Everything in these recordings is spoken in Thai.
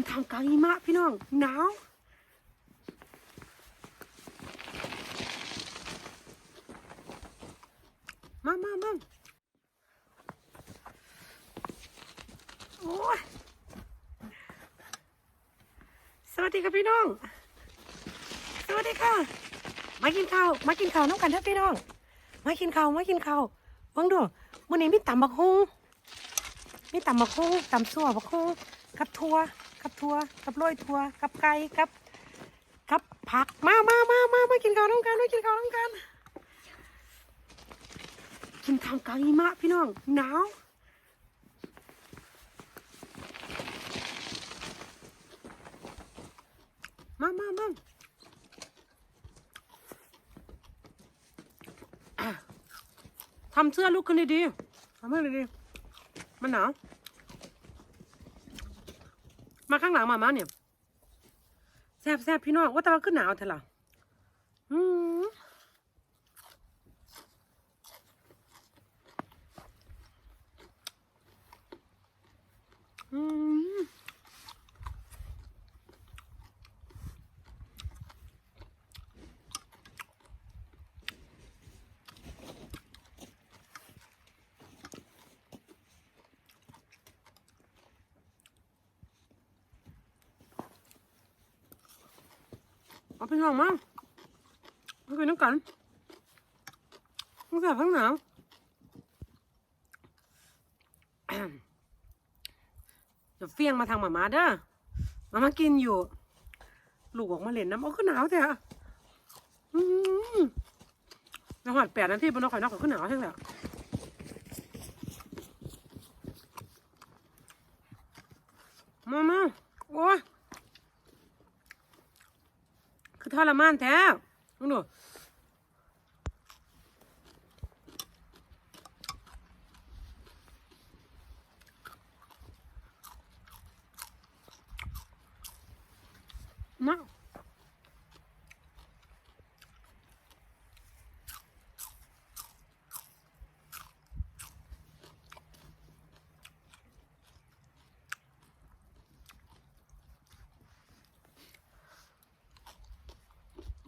นทางกลางหิมะพี่น้องหนาวมามามาโอ้ยสวัสดีครับพี่น้อง สวัสดีค่ะ มากินข้าว มากินข้าวน้องกันเถอะพี่น้อง มากินข้าว มากินข้าววังดูวันนี้มีตำบักฮุงมีตำบักฮุงตำซั่วบักฮุงกับทัว กับทัวกับโรยทัวกับไก่กับกับผักมามามามามากินข้าวน้องกันมากินข้าวน้องกัน กินทางกลางหิมะพี่น้องหนาวมามามาทำเสื้อลุกขึ้นดีๆทำให้ดีๆมันหนาว มาข้างหลังมามาเนี่ยแซบแซบพี่น้องว่าแต่ว่าขึ้นหนาวเถอะล่ะอืมอืม เอาไปลองมั้งมากินน้ำกันทั้งแสบทั้งหนาวจะเฟี้ยงมาทางหมามาเด้อมามากินอยู่ ลูกออกมาเล่นน้ำเอาขึ้นหนาวเถอะอืมแล้วหอดแปดนาทีบนนกข่อยนกก็ขึ้นหนาวใช่ไหมมามาโอ้ย คือ ทรมานแท้มึงดูมา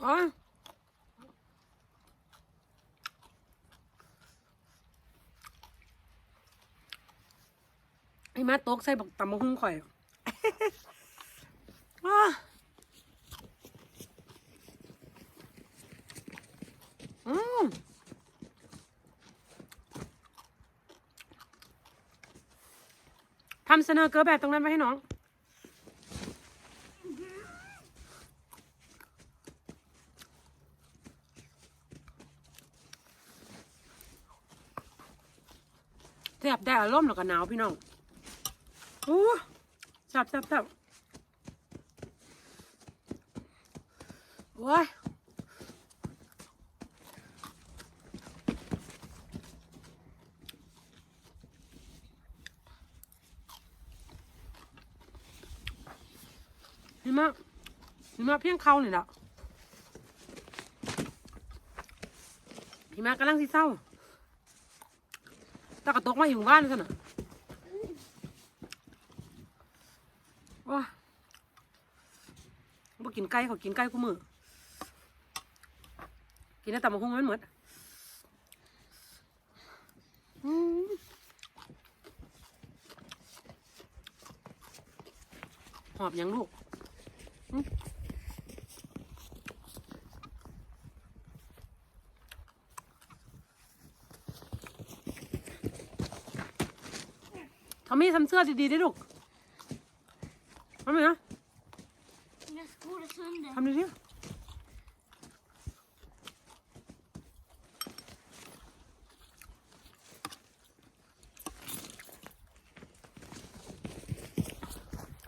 อ๋อไอ้มาตกใส่บักตำบักหุ่งข่อยอืมทำเสนอเกอแบบตรงนั้นไว้ให้น้อง แสบแต่อารมณ์แล้วก็หนาวพี่น้องโอ้แสบแสบแสบโอ้ยนี่มานี่มาเพียงเขาเลยล่ะพี่มากำลังสิเศร้า ตากระตกมาอยู่บ้านกันน่ะว้าบ่กินไก่เขากินไก่กูมือกินแต่ตำมะฮุ่งมันหมดอืมหอบยังลูก ทำมีทำเสื้อดีๆได้ลูกทำไมนะ Mina skor är sönder. ทำดีๆ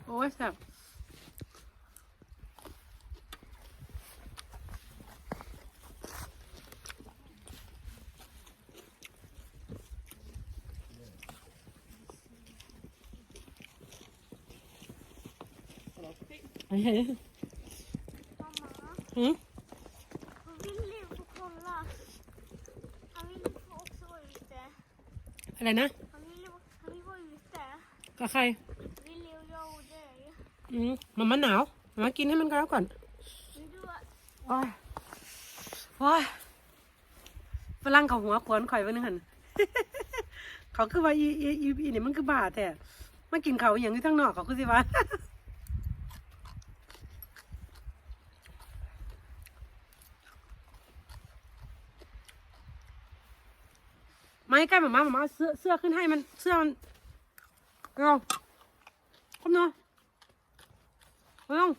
โอ้ยแซ่บ Hı? Willy få kolla? Han vill få också vara ute. อะไรนะ Han vill, han vill vara ute. กับใคร Willy och jag och dig. อืมมันมันหนาวมากินให้มันกันแล้วก่อนโอ้ยโอ้ยฝรั่งเขาหัวขวนข่อยไว้นึงหัน เขาคือว่าอีอีอีอีนี่มันคือบาแต่มากินเขาวอหย่างที่ทั้งนอกเขาคือสิว่า ไม่ใกล้หมามาหมามาเอาเสื้อเสื้อขึ้นให้มันเสื้อมันเอาคมเนาะเอาลง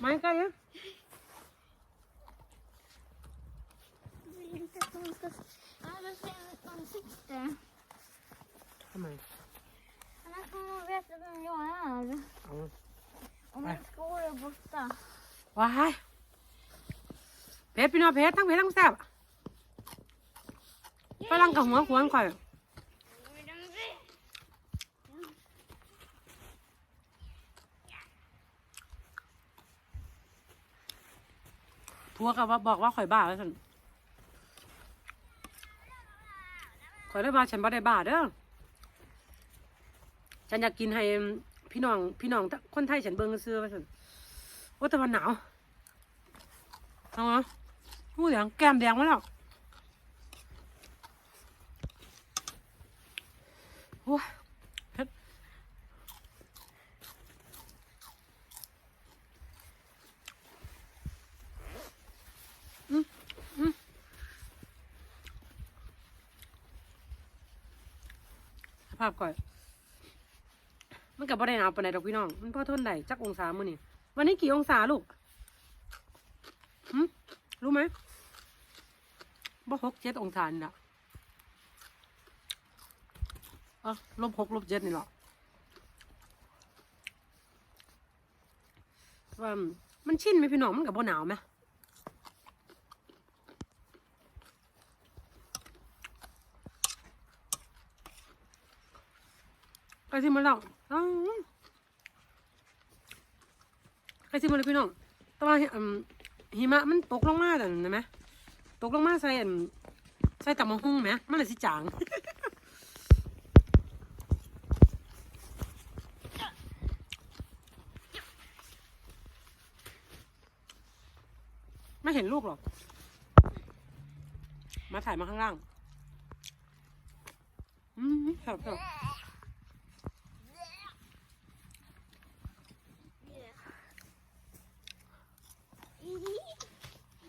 ไม่ใกล้ยัง vill inte att de ska... Ja, då ser jag att de sitter. ทำไม Annars kommer de veta vem jag är. เอา Om en skål är borta. ว้ายเพชรพี่น้องเพชรทั้งเพชรทั้งแซ่บฝรั่งกับหัวขวนข่อยทัวกับว่าบอกว่าข่อยบ้าแล้วสันข่อยได้มาฉันบ่ได้บ้าเด้อฉันอยากกินให้พี่น้องพี่น้องคนไทยฉันเบิ่งซื้อว่าสัน โอ้แต่วันหนาวเอาเหรอหูเหลืองแก้มแดงมาแล้วโอ้ยเผ็ดอืมอืมสภาพก่อนมันกับบ่ได้หนาวปานใดดอกพี่น้อง มันพอทนได้จักองศามื้อนี้ วันนี้กี่องศาลูกรู้ไหมบ่หกเจ็ดองศานี่ละอะลบหกลบเจ็ดนี่หรอว่ามันชินไหมพี่น้องมันกับบ่หนาวไหมไปที่มาแล้วอ้า วไปที่มาเลยพี่น้องแต่ว่าอืมหิมะมันตกลงมาแต่เห็นไหมตกลงมาใส่อันใส่ตับมะฮุ่งไหมมันเลยสิจางไม่เห็นลูกหรอก มาถ่ายมาข้างล่าง อืมครับครับ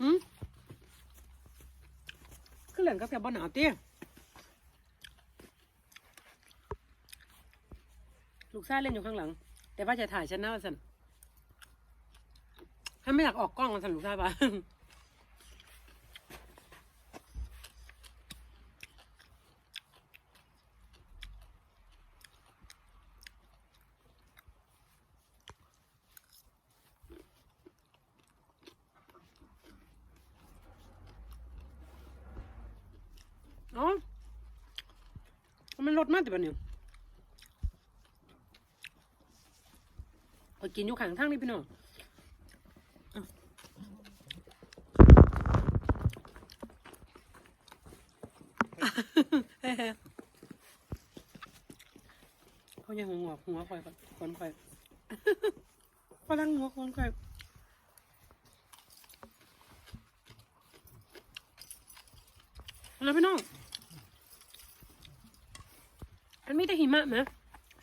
หืมคือเหลืองกับแฟบหนาวเตี้ยลูกชายเล่นอยู่ข้างหลัง แต่ว่าจะถ่ายฉันหน้าสันถ้าไม่อยากออกกล้องมันสันลูกชายปะ อ๋อมันลดมากแต่บัดนี้เอากินอยู่ข้างทางนี่พี่น้องเอาเฮ้ยๆเขายังหัวหัวคอยก่อนคนคอยฝรั่งหัวคนคอยแล้วพี่น้อง อัน มีแหิมะไหม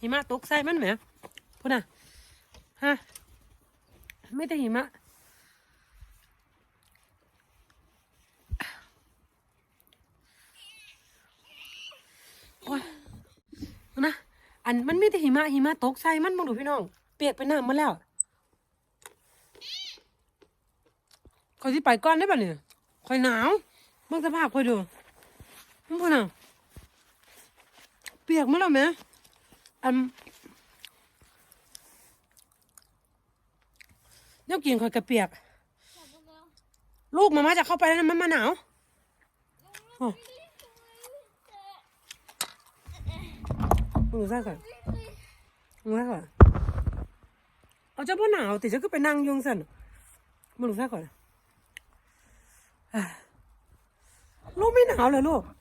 หิมะตกใส่มันไหมพูดนะฮะไม่แต่หิมะโอ้ยนะอันมันไมีแต่หิมะหิมะตกใส่มันมองดูพี่น้อง เปียกไปน้ำมาแล้วคอยที่ไปก่อนได้ป่ะเนี่ยคอยหนาวเบิ่งสภาพคอยดูมันพูดนะ เปียกมั้ยล่ะแม่อันเดี๋ยวกินคอยกระเปียก ลูกมามาจะเข้าไปแล้วนะมันมาหนาวโอ้มึงดูซ่าก่อนมึงดูซ่าก่อนเอาเจ้าพ่อหนาวติจะก็ไปนั่งยุงสันมึงดูซ่าก่อนอะลูกไม่หนาวเหรอลูกอะ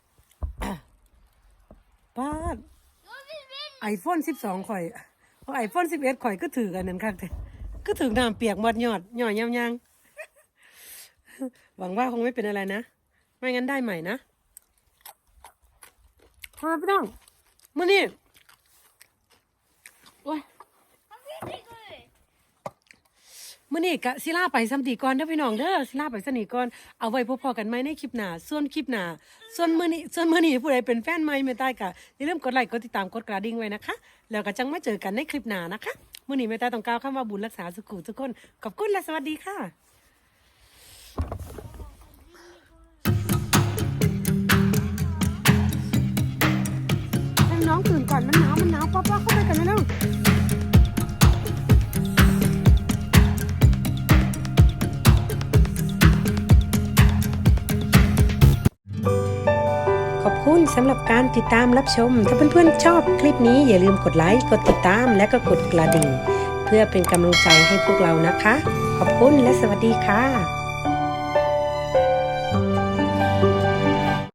ป้าด Då vill vi ไอโฟนสิบสองข่อยเพราะไอโฟนสิบเอ็ดข่อยก็ถือกันนั่นครับแต่ก็ถือน้ำเปียกหมดยอดหย่อยยำยังหวังว่าคงไม่เป็นอะไรนะ ไม่งั้นได้ใหม่นะทำไมพี่น้องมื่อนี้โอ้ย Han vill inte gå ut. มื่อนี้กะศิลาไปสัมตีก่อนเด้อพี่น้องเด้อศิลาไปสนิก่อนเอาไว้พบพอกันไหมในคลิปหน้าส่วนคลิปหน้าส่วนมื่อนี้ส่วนมื่อนี้ผู้ใดเป็นแฟนใหม่ไม่ใต้กะอย่าลืมกดไลค์กดติดตามกดกระดิ่งไว้นะคะ แล้วก็จังมาเจอกันในคลิปหน้านะคะมื่อนี้ไม่ใต้ต้องกล่าวคำว่าบุญรักษาสุขุทุกคนขอบคุณและสวัสดีค่ะให้น้องตื่นก่อนมันหนาวมันหนาวป้าป้าเข้าไปกันแล้ว สำหรับการติดตามรับชม ถ้าเพื่อนๆชอบคลิปนี้อย่าลืมกดไลค์ กดติดตาม และก็กดกระดิ่ง เพื่อเป็นกำลังใจให้พวกเรานะคะ ขอบคุณและสวัสดีค่ะ